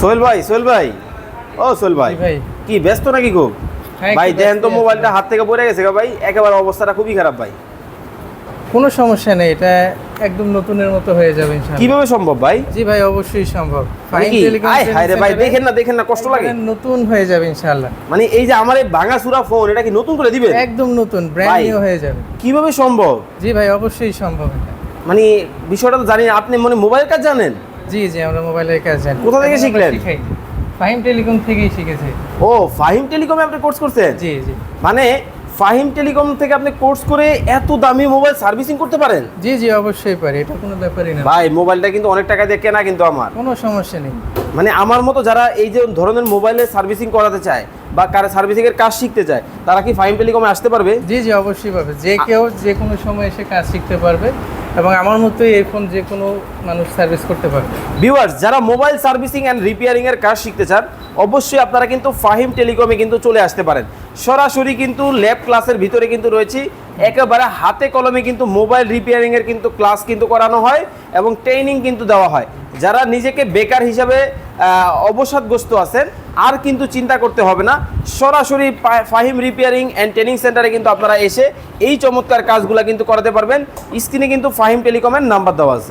সোহেল ভাই সোহেল ভাই। ও সোহেল ভাই। কি ব্যস্ত নাকি খুব হ্যাঁ, ভাই দেখেন তো মোবাইলটা হাত থেকে পড়ে গেছে ভাই একেবারে অবস্থাটা খুবই খারাপ ভাই। কোনো সমস্যা নেই এটা একদম নতুনের মতো হয়ে যাবে ইনশাআল্লাহ। কীভাবে সম্ভব ভাই? জি ভাই অবশ্যই সম্ভব। মানে হায় রে ভাই দেখেন না দেখেন না কষ্ট লাগে। নতুন হয়ে যাবে ইনশাআল্লাহ। মানে এই যে আমার এই ভাঙা সুরা ফোন এটা কি নতুন করে দিবেন? একদম নতুন ব্র্যান্ড নিউ হয়ে যাবে। কীভাবে সম্ভব? জি ভাই অবশ্যই সম্ভব এটা। মানে বিষয়টা তো জানি। আপনি মানে মোবাইল কাজ জানেন? জি জি আমরা মোবাইলের কাজ জানি কোথা থেকে শিখলেন? শিখাই। ফাহিম টেলিকম থেকেই শিখেছি। ও ফাহিম টেলিকমে আপনি কোর্স করছেন? জি জি। মানে ফাহিম টেলিকম থেকে আপনি কোর্স করে এত দামি মোবাইল সার্ভিসিং করতে পারেন? জি জি অবশ্যই পারি। এটা কোনো ব্যাপারই না। ভাই মোবাইলটা কিন্তু অনেক টাকা দিয়ে কেনা কিন্তু আমার। কোনো সমস্যা নেই। মানে আমার মতো যারা এই যে ধরনের মোবাইলের সার্ভিসিং করাতে চায় বা কার সার্ভিসিং এর কাজ শিখতে চায় তারা কি ফাহিম টেলিকমে আসতে পারবে? জি জি অবশ্যই পাবে যে কেউ যে কোনো সময় এসে কাজ শিখতে পারবে। এবং আমার মতো এই ফোন যে কোনো মানুষ সার্ভিস করতে পারবে। ভিউয়ার্স যারা মোবাইল সার্ভিসিং অ্যান্ড রিপেয়ারিং এর কাজ শিখতে চান, অবশ্যই আপনারা কিন্তু ফাহিম টেলিকমে কিন্তু চলে আসতে পারেন। সরাসরি কিন্তু ল্যাব ক্লাসের ভিতরে কিন্তু রয়েছে। একেবারে হাতে কলমে কিন্তু মোবাইল রিপেয়ারিংয়ের কিন্তু ক্লাস কিন্তু করানো হয় এবং ট্রেনিং কিন্তু দেওয়া হয়। যারা নিজেকে বেকার হিসাবে অবসাদগ্রস্ত আছেন, আর কিন্তু চিন্তা করতে হবে না। সরাসরি ফাহিম রিপেয়ারিং অ্যান্ড ট্রেনিং সেন্টারে কিন্তু আপনারা এসে এই চমৎকার কাজগুলো কিন্তু করাতে পারবেন। স্ক্রিনে কিন্তু ফাহিম টেলিকমের নাম্বার দেওয়া আছে।